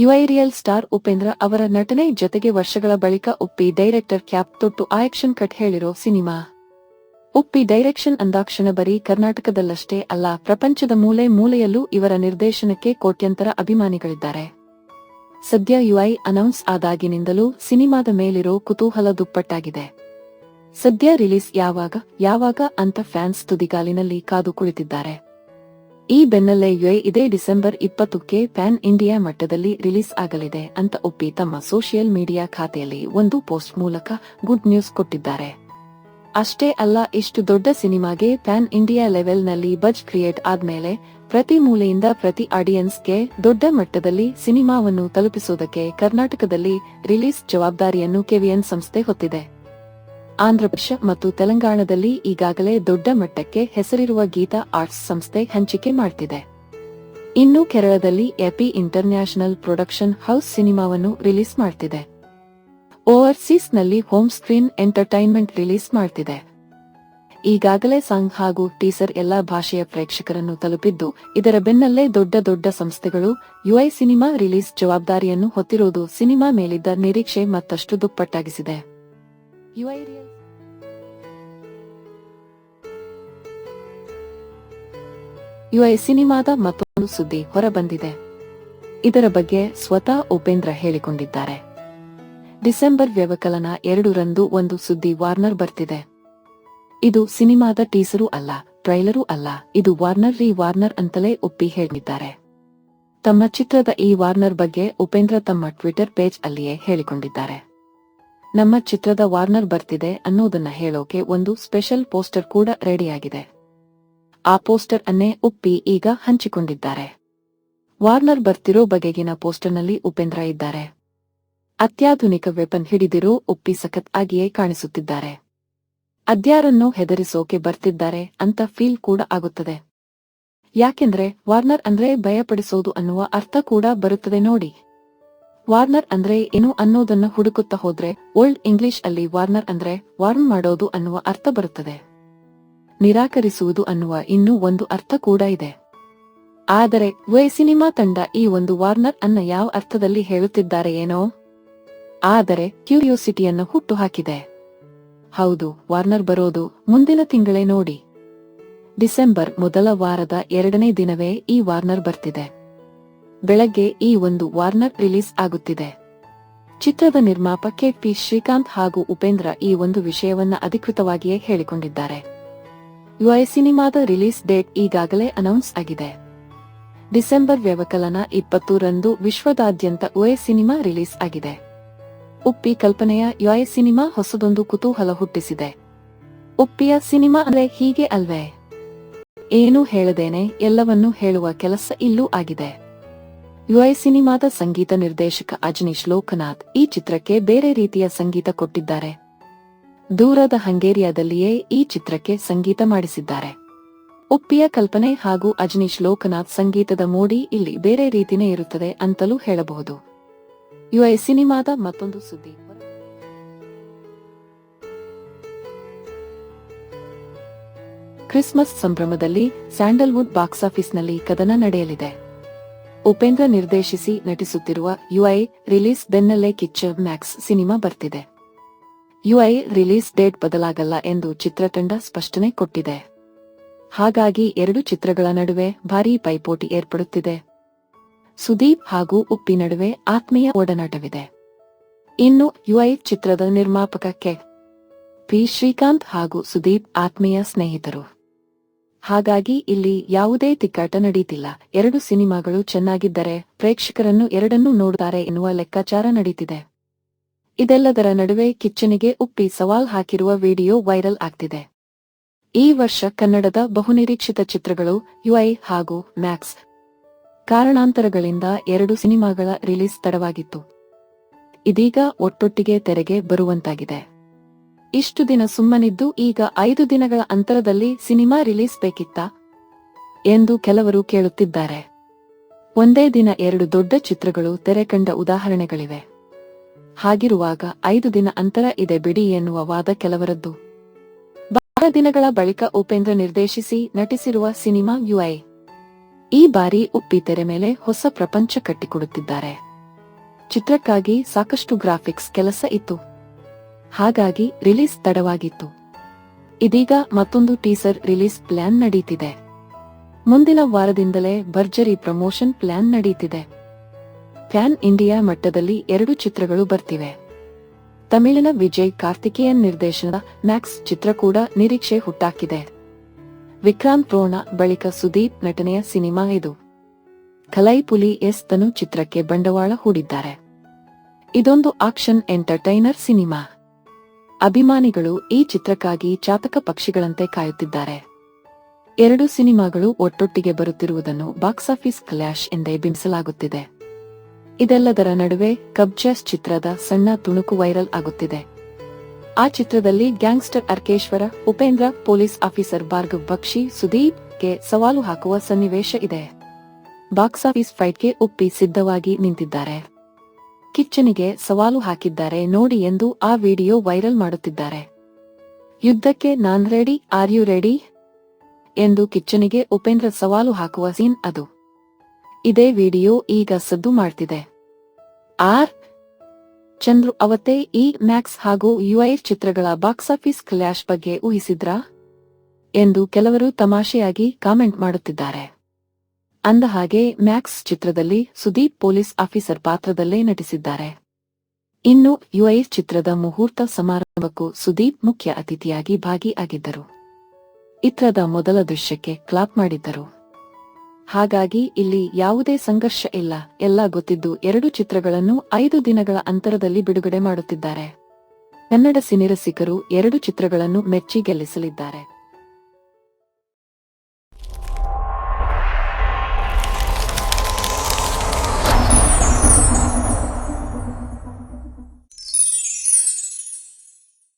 UI real star Upendra ಅವರ ನಟನೆ ಜೊತೆಗೆ ವರ್ಷಗಳ ಬಳಿಕ ಉಪ್ಪಿ ಡೈರೆಕ್ಟರ್ ಕ್ಯಾಪ್ ತೊಟ್ಟು ಆಕ್ಷನ್ ಕಟ್ ಹೇಳಿರೋ ಸಿನಿಮಾ. ಉಪ್ಪಿ ಡೈರೆಕ್ಷನ್ ಅಂದಾಕ್ಷಣ ಬರೀ ಕರ್ನಾಟಕದಲ್ಲಷ್ಟೇ ಅಲ್ಲ, ಪ್ರಪಂಚದ ಮೂಲೆ ಮೂಲೆಯಲ್ಲೂ ಇವರ ನಿರ್ದೇಶನಕ್ಕೆ ಕೋಟ್ಯಂತರ ಅಭಿಮಾನಿಗಳಿದ್ದಾರೆ. ಸದ್ಯ ಯುಐ ಅನೌನ್ಸ್ ಆದಾಗಿನಿಂದಲೂ ಸಿನಿಮಾದ ಮೇಲಿರೋ ಕುತೂಹಲ ದುಪ್ಪಟ್ಟಾಗಿದೆ. ಸದ್ಯ ರಿಲೀಸ್ ಯಾವಾಗ ಯಾವಾಗ ಅಂತ ಫ್ಯಾನ್ಸ್ ತುದಿಗಾಲಿನಲ್ಲಿ ಕಾದು ಕುಳಿತಿದ್ದಾರೆ. ಈ ಬೆನ್ನಲ್ಲೇ ಇದೇ ಡಿಸೆಂಬರ್ ಇಪ್ಪತ್ತಕ್ಕೆ ಪ್ಯಾನ್ ಇಂಡಿಯಾ ಮಟ್ಟದಲ್ಲಿ ರಿಲೀಸ್ ಆಗಲಿದೆ ಅಂತ ಒಪ್ಪಿ ತಮ್ಮ ಸೋಷಿಯಲ್ ಮೀಡಿಯಾ ಖಾತೆಯಲ್ಲಿ ಒಂದು ಪೋಸ್ಟ್ ಮೂಲಕ ಗುಡ್ ನ್ಯೂಸ್ ಕೊಟ್ಟಿದ್ದಾರೆ. ಅಷ್ಟೇ ಅಲ್ಲ, ಇಷ್ಟು ದೊಡ್ಡ ಸಿನಿಮಾಗೆ ಪ್ಯಾನ್ ಇಂಡಿಯಾ ಲೆವೆಲ್ನಲ್ಲಿ ಬಜ್ ಕ್ರಿಯೇಟ್ ಆದ್ಮೇಲೆ ಪ್ರತಿ ಮೂಲೆಯಿಂದ ಪ್ರತಿ ಆಡಿಯನ್ಸ್ಗೆ ದೊಡ್ಡ ಮಟ್ಟದಲ್ಲಿ ಸಿನಿಮಾವನ್ನು ತಲುಪಿಸುವುದಕ್ಕೆ ಕರ್ನಾಟಕದಲ್ಲಿ ರಿಲೀಸ್ ಜವಾಬ್ದಾರಿಯನ್ನು ಕೆವಿಎನ್ ಸಂಸ್ಥೆ ಹೊತ್ತಿದೆ. ಆಂಧ್ರಪ್ರದೇಶ ಮತ್ತು ತೆಲಂಗಾಣದಲ್ಲಿ ಈಗಾಗಲೇ ದೊಡ್ಡ ಮಟ್ಟಕ್ಕೆ ಹೆಸರಿರುವ ಗೀತಾ ಆರ್ಟ್ಸ್ ಸಂಸ್ಥೆ ಹಂಚಿಕೆ ಮಾಡ್ತಿದೆ. ಇನ್ನು ಕೇರಳದಲ್ಲಿ ಎಪಿ ಇಂಟರ್ನ್ಯಾಷನಲ್ ಪ್ರೊಡಕ್ಷನ್ ಹೌಸ್ ಸಿನಿಮಾವನ್ನು ರಿಲೀಸ್ ಮಾಡ್ತಿದೆ. ಓವರ್ಸೀಸ್ನಲ್ಲಿ ಹೋಮ್ ಸ್ಕ್ರೀನ್ ಎಂಟರ್ಟೈನ್ಮೆಂಟ್ ರಿಲೀಸ್ ಮಾಡ್ತಿದೆ. ಈಗಾಗಲೇ ಸಾಂಗ್ ಹಾಗೂ ಟೀಸರ್ ಎಲ್ಲಾ ಭಾಷೆಯ ಪ್ರೇಕ್ಷಕರನ್ನು ತಲುಪಿದ್ದು, ಇದರ ಬೆನ್ನಲ್ಲೇ ದೊಡ್ಡ ದೊಡ್ಡ ಸಂಸ್ಥೆಗಳು ಯುಐ ಸಿನಿಮಾ ರಿಲೀಸ್ ಜವಾಬ್ದಾರಿಯನ್ನು ಹೊತ್ತಿರುವುದು ಸಿನಿಮಾ ಮೇಲಿದ್ದ ನಿರೀಕ್ಷೆ ಮತ್ತಷ್ಟು ದುಪ್ಪಟ್ಟಾಗಿಸಿದೆ. ಯುಐ ಯುಐ ಸಿನಿಮಾದ ಮತ್ತೊಂದು ಸುದ್ದಿ ಹೊರಬಂದಿದೆ. ಇದರ ಬಗ್ಗೆ ಸ್ವತಃ ಉಪೇಂದ್ರ ಹೇಳಿಕೊಂಡಿದ್ದಾರೆ. ಡಿಸೆಂಬರ್ ವ್ಯವಕಲನ ಎರಡರಂದು ಒಂದು ಸುದ್ದಿ ವಾರ್ನರ್ ಬರ್ತಿದೆ. ಇದು ಸಿನಿಮಾದ ಟೀಸರು ಅಲ್ಲ, ಟ್ರೈಲರೂ ಅಲ್ಲ, ಇದು ವಾರ್ನರ್ ರೀ ವಾರ್ನರ್ ಅಂತಲೇ ಒಪ್ಪಿ ಹೇಳಿದ್ದಾರೆ. ತಮ್ಮ ಚಿತ್ರದ ಈ ವಾರ್ನರ್ ಬಗ್ಗೆ ಉಪೇಂದ್ರ ತಮ್ಮ ಟ್ವಿಟರ್ ಪೇಜ್ ಅಲ್ಲಿಯೇ ಹೇಳಿಕೊಂಡಿದ್ದಾರೆ. ನಮ್ಮ ಚಿತ್ರದ ವಾರ್ನರ್ ಬರ್ತಿದೆ ಅನ್ನೋದನ್ನ ಹೇಳೋಕೆ ಒಂದು ಸ್ಪೆಷಲ್ ಪೋಸ್ಟರ್ ಕೂಡ ರೆಡಿಯಾಗಿದೆ. ಆ ಪೋಸ್ಟರ್ ಅನ್ನೇ ಉಪ್ಪಿ ಈಗ ಹಂಚಿಕೊಂಡಿದ್ದಾರೆ. ವಾರ್ನರ್ ಬರ್ತಿರೋ ಬಗೆಗಿನ ಪೋಸ್ಟರ್ನಲ್ಲಿ ಉಪೇಂದ್ರ ಇದ್ದಾರೆ. ಅತ್ಯಾಧುನಿಕ ವೆಪನ್ ಹಿಡಿದಿರೋ ಉಪ್ಪಿ ಸಖತ್ ಆಗಿಯೇ ಕಾಣಿಸುತ್ತಿದ್ದಾರೆ. ಅದ್ಯಾರನ್ನು ಹೆದರಿಸೋಕೆ ಬರ್ತಿದ್ದಾರೆ ಅಂತ ಫೀಲ್ ಕೂಡ ಆಗುತ್ತದೆ. ಯಾಕೆಂದ್ರೆ ವಾರ್ನರ್ ಅಂದ್ರೆ ಭಯಪಡಿಸೋದು ಅನ್ನುವ ಅರ್ಥ ಕೂಡ ಬರುತ್ತದೆ ನೋಡಿ. ವಾರ್ನರ್ ಅಂದ್ರೆ ಏನು ಅನ್ನೋದನ್ನ ಹುಡುಕುತ್ತಾ ಹೋದ್ರೆ ಓಲ್ಡ್ ಇಂಗ್ಲಿಷ್ ಅಲ್ಲಿ ವಾರ್ನರ್ ಅಂದ್ರೆ ವಾರ್ನ್ ಮಾಡೋದು ಅನ್ನುವ ಅರ್ಥ ಬರುತ್ತದೆ. ನಿರಾಕರಿಸುವುದು ಅನ್ನುವ ಇನ್ನೂ ಒಂದು ಅರ್ಥ ಕೂಡ ಇದೆ. ಆದರೆ, ವೇ ಸಿನಿಮಾ ತಂಡ ಈ ಒಂದು ವಾರ್ನರ್ ಅನ್ನ ಯಾವ ಅರ್ಥದಲ್ಲಿ ಹೇಳುತ್ತಿದ್ದಾರೆ ಏನೋ? ಆದರೆ, ಕ್ಯೂರಿಯೋಸಿಟಿಯನ್ನು ಹುಟ್ಟು ಹಾಕಿದೆ ಹೌದು, ವಾರ್ನರ್ ಬರೋದು ಮುಂದಿನ ತಿಂಗಳೇ ನೋಡಿ. ಡಿಸೆಂಬರ್ ಮೊದಲ ವಾರದ ಎರಡನೇ ದಿನವೇ ಈ ವಾರ್ನರ್ ಬರ್ತಿದೆ. ಬೆಳಗ್ಗೆ ಈ ಒಂದು ವಾರ್ನರ್ ರಿಲೀಸ್ ಆಗುತ್ತಿದೆ. ಚಿತ್ರದ ನಿರ್ಮಾಪಕ ಪಿ ಶ್ರೀಕಾಂತ್ ಹಾಗೂ ಉಪೇಂದ್ರ ಈ ಒಂದು ವಿಷಯವನ್ನ ಅಧಿಕೃತವಾಗಿಯೇ ಹೇಳಿಕೊಂಡಿದ್ದಾರೆ. ಯುಐ ಸಿನಿಮಾದ ರಿಲೀಸ್ ಡೇಟ್ ಈಗಾಗಲೇ ಅನೌನ್ಸ್ ಆಗಿದೆ. ಡಿಸೆಂಬರ್ ವ್ಯವಕಲನ ಇಪ್ಪತ್ತೂರಂದು ವಿಶ್ವದಾದ್ಯಂತ ಯುಐ ಸಿನಿಮಾ ರಿಲೀಸ್ ಆಗಿದೆ. ಉಪ್ಪಿ ಕಲ್ಪನೆಯ ಯುಐ ಸಿನಿಮಾ ಹೊಸದೊಂದು ಕುತೂಹಲ ಹುಟ್ಟಿಸಿದೆ. ಉಪ್ಪಿಯ ಸಿನಿಮಾ ಅಂದ್ರೆ ಹೀಗೆ ಅಲ್ವೇ? ಏನೂ ಹೇಳದೇನೆ ಎಲ್ಲವನ್ನೂ ಹೇಳುವ ಕೆಲಸ ಇಲ್ಲೂ ಆಗಿದೆ. ಯುಐ ಸಿನಿಮಾದ ಸಂಗೀತ ನಿರ್ದೇಶಕ ಅಜನೀಶ್ ಲೋಕನಾಥ್ ಈ ಚಿತ್ರಕ್ಕೆ ಬೇರೆ ರೀತಿಯ ಸಂಗೀತ ಕೊಟ್ಟಿದ್ದಾರೆ. ದೂರದ ಹಂಗೇರಿಯಾದಲ್ಲಿಯೇ ಈ ಚಿತ್ರಕ್ಕೆ ಸಂಗೀತ ಮಾಡಿಸಿದ್ದಾರೆ. ಉಪ್ಪಿಯ ಕಲ್ಪನೆ ಹಾಗೂ ಅಜನೀಶ್ ಲೋಕನಾಥ್ ಸಂಗೀತದ ಮೋಡಿ ಇಲ್ಲಿ ಬೇರೆ ರೀತಿನೇ ಇರುತ್ತದೆ ಅಂತಲೂ ಹೇಳಬಹುದು. ಯುಐ ಸಿನಿಮಾದ ಮತ್ತೊಂದು ಸುದ್ದಿ. ಕ್ರಿಸ್ಮಸ್ ಸಂಭ್ರಮದಲ್ಲಿ ಸ್ಯಾಂಡಲ್ವುಡ್ ಬಾಕ್ಸ್ ಆಫೀಸ್ನಲ್ಲಿ ಕದನ ನಡೆಯಲಿದೆ. ಉಪೇಂದ್ರ ನಿರ್ದೇಶಿಸಿ ನಟಿಸುತ್ತಿರುವ ಯುಐ ರಿಲೀಸ್ ಬೆನ್ನಲ್ಲೇ ಕಿಚ್ಚ ಮ್ಯಾಕ್ಸ್ ಸಿನಿಮಾ ಬರ್ತಿದೆ. ಯುಐ ರಿಲೀಸ್ ಡೇಟ್ ಬದಲಾಗಲ್ಲ ಎಂದು ಚಿತ್ರತಂಡ ಸ್ಪಷ್ಟನೆ ಕೊಟ್ಟಿದೆ. ಹಾಗಾಗಿ ಎರಡು ಚಿತ್ರಗಳ ನಡುವೆ ಭಾರೀ ಪೈಪೋಟಿ ಏರ್ಪಡುತ್ತಿದೆ. ಸುದೀಪ್ ಹಾಗೂ ಉಪ್ಪಿ ನಡುವೆ ಆತ್ಮೀಯ ಒಡನಾಟವಿದೆ. ಇನ್ನು ಯುಐ ಚಿತ್ರದ ನಿರ್ಮಾಪಕ ಕೆ ಪಿ. ಶ್ರೀಕಾಂತ್ ಹಾಗೂ ಸುದೀಪ್ ಆತ್ಮೀಯ ಸ್ನೇಹಿತರು. ಹಾಗಾಗಿ ಇಲ್ಲಿ ಯಾವುದೇ ತಿಕ್ಕಾಟ ನಡೀತಿಲ್ಲ. ಎರಡು ಸಿನಿಮಾಗಳು ಚೆನ್ನಾಗಿದ್ದರೆ ಪ್ರೇಕ್ಷಕರನ್ನು ಎರಡನ್ನೂ ನೋಡುತ್ತಾರೆ ಎನ್ನುವ ಲೆಕ್ಕಾಚಾರ ನಡೀತಿದೆ. ಇದೆಲ್ಲದರ ನಡುವೆ ಕಿಚ್ಚನಿಗೆ ಉಪ್ಪಿ ಸವಾಲ್ ಹಾಕಿರುವ ವಿಡಿಯೋ ವೈರಲ್ ಆಗ್ತಿದೆ. ಈ ವರ್ಷ ಕನ್ನಡದ ಬಹುನಿರೀಕ್ಷಿತ ಚಿತ್ರಗಳು ಯುಐ ಹಾಗೂ ಮ್ಯಾಕ್ಸ್ ಕಾರಣಾಂತರಗಳಿಂದ ಎರಡು ಸಿನಿಮಾಗಳ ರಿಲೀಸ್ ತಡವಾಗಿತ್ತು. ಇದೀಗ ಒಟ್ಟೊಟ್ಟಿಗೆ ತೆರೆಗೆ ಬರುವಂತಾಗಿದೆ. ಇಷ್ಟು ದಿನ ಸುಮ್ಮನಿದ್ದು ಈಗ ಐದು ದಿನಗಳ ಅಂತರದಲ್ಲಿ ಸಿನಿಮಾ ರಿಲೀಸ್ ಬೇಕಿತ್ತಾ? ಎಂದು ಕೆಲವರು ಕೇಳುತ್ತಿದ್ದಾರೆ. ಒಂದೇ ದಿನ ಎರಡು ದೊಡ್ಡ ಚಿತ್ರಗಳು ತೆರೆ ಕಂಡ ಉದಾಹರಣೆಗಳಿವೆ. ಹಾಗಿರುವಾಗ ಐದು ದಿನ ಅಂತರ ಇದೆ ಬಿಡಿ ಎನ್ನುವ ವಾದ ಕೆಲವರದ್ದು. ಬಹಳ ದಿನಗಳ ಬಳಿಕ ಉಪೇಂದ್ರ ನಿರ್ದೇಶಿಸಿ ನಟಿಸಿರುವ ಸಿನಿಮಾ ಯುಐ. ಈ ಬಾರಿ ಉಪ್ಪಿ ತೆರೆ ಮೇಲೆ ಹೊಸ ಪ್ರಪಂಚ ಕಟ್ಟಿಕೊಡುತ್ತಿದ್ದಾರೆ. ಚಿತ್ರಕ್ಕಾಗಿ ಸಾಕಷ್ಟು ಗ್ರಾಫಿಕ್ಸ್ ಕೆಲಸ ಇತ್ತು. ಹಾಗಾಗಿ ರಿಲೀಸ್ ತಡವಾಗಿತ್ತು. ಇದೀಗ ಮತ್ತೊಂದು ಟೀಸರ್ ರಿಲೀಸ್ ಪ್ಲಾನ್ ನಡೀತಿದೆ. ಮುಂದಿನ ವಾರದಿಂದಲೇ ಭರ್ಜರಿ ಪ್ರಮೋಷನ್ ಪ್ಲಾನ್ ನಡೀತಿದೆ. ಫ್ಯಾನ್ ಇಂಡಿಯಾ ಮಟ್ಟದಲ್ಲಿ ಎರಡು ಚಿತ್ರಗಳು ಬರ್ತಿವೆ. ತಮಿಳಿನ ವಿಜಯ್ ಕಾರ್ತಿಕೇಯನ್ ನಿರ್ದೇಶನದ ಮ್ಯಾಕ್ಸ್ ಚಿತ್ರ ಕೂಡ ನಿರೀಕ್ಷೆ ಹುಟ್ಟಾಕಿದೆ. ವಿಕ್ರಾಂತ್ ರೋಣ ಬಳಿಕ ಸುದೀಪ್ ನಟನೆಯ ಸಿನಿಮಾ ಇದು. ಕಲೈಪುಲಿ ಎಸ್ ತನು ಚಿತ್ರಕ್ಕೆ ಬಂಡವಾಳ ಹೂಡಿದ್ದಾರೆ. ಇದೊಂದು ಆಕ್ಷನ್ ಎಂಟರ್ಟೈನರ್ ಸಿನಿಮಾ. ಅಭಿಮಾನಿಗಳು ಈ ಚಿತ್ರಕ್ಕಾಗಿ ಚಾತಕ ಪಕ್ಷಿಗಳಂತೆ ಕಾಯುತ್ತಿದ್ದಾರೆ. ಎರಡು ಸಿನಿಮಾಗಳು ಒಟ್ಟೊಟ್ಟಿಗೆ ಬರುತ್ತಿರುವುದನ್ನು ಬಾಕ್ಸ್ ಆಫೀಸ್ ಕ್ಲಾಶ್ ಎಂದೇ ಬಿಂಬಿಸಲಾಗುತ್ತಿದೆ. ಇದೆಲ್ಲದರ ನಡುವೆ ಕಬ್ಜಸ್ ಚಿತ್ರದ ಸಣ್ಣ ತುಣುಕು ವೈರಲ್ ಆಗುತ್ತಿದೆ. ಆ ಚಿತ್ರದಲ್ಲಿ gangster Arkeshwara, Upendra police officer Bhargav Bakshi, ಸುದೀಪ್ಗೆ ಸವಾಲು ಹಾಕುವ ಸನ್ನಿವೇಶ ಇದೆ. ಬಾಕ್ಸ್ ಆಫೀಸ್ ಫೈಟ್ಗೆ ಉಪ್ಪಿ ಸಿದ್ಧವಾಗಿ ನಿಂತಿದ್ದಾರೆ. ಕಿಚ್ಚನಿಗೆ ಸವಾಲು ಹಾಕಿದ್ದಾರೆ ನೋಡಿ ಎಂದು ಆ ವಿಡಿಯೋ ವೈರಲ್ ಮಾಡುತ್ತಿದ್ದಾರೆ. ಯುದ್ಧಕ್ಕೆ ನಾನ್ ರೆಡಿ, ಆರ್ ಯು ರೆಡಿ? ಎಂದು ಕಿಚ್ಚನಿಗೆ ಉಪೇಂದ್ರ ಸವಾಲು ಹಾಕುವ ಸೀನ್ ಅದು. ಇದೇ ವಿಡಿಯೋ ಈಗ ಸದ್ದು ಮಾಡ್ತಿದೆ. ಆರ್. ಚಂದ್ರು ಅವತ್ತೇ ಇ ಮ್ಯಾಕ್ಸ್ ಹಾಗೂ ಯುಐ ಚಿತ್ರಗಳ ಬಾಕ್ಸ್ ಆಫೀಸ್ ಕ್ಲಾಶ್ ಬಗ್ಗೆ ಊಹಿಸಿದ್ರಾ? ಎಂದು ಕೆಲವರು ತಮಾಷೆಯಾಗಿ ಕಾಮೆಂಟ್ ಮಾಡುತ್ತಿದ್ದಾರೆ. ಅಂದ ಹಾಗೆ ಮ್ಯಾಕ್ಸ್ ಚಿತ್ರದಲ್ಲಿ ಸುದೀಪ್ ಪೊಲೀಸ್ ಆಫೀಸರ್ ಪಾತ್ರದಲ್ಲೇ ನಟಿಸಿದ್ದಾರೆ. ಇನ್ನು ಯುಐ ಚಿತ್ರದ ಮುಹೂರ್ತ ಸಮಾರಂಭಕ್ಕೂ ಸುದೀಪ್ ಮುಖ್ಯ ಅತಿಥಿಯಾಗಿ ಭಾಗಿಯಾಗಿದ್ದರು. ಇತ್ರದ ಮೊದಲ ದೃಶ್ಯಕ್ಕೆ ಕ್ಲಾಪ್ ಮಾಡಿದ್ದರು. ಹಾಗಾಗಿ ಇಲ್ಲಿ ಯಾವುದೇ ಸಂಘರ್ಷ ಇಲ್ಲ. ಎಲ್ಲ ಗೊತ್ತಿದ್ದು ಎರಡು ಚಿತ್ರಗಳನ್ನು ಐದು ದಿನಗಳ ಅಂತರದಲ್ಲಿ ಬಿಡುಗಡೆ ಮಾಡುತ್ತಿದ್ದಾರೆ. ಕನ್ನಡ ಸಿನಿರಸಿಕರು ಎರಡು ಚಿತ್ರಗಳನ್ನು ಮೆಚ್ಚಿ ಗೆಲ್ಲಿಸಲಿದ್ದಾರೆ.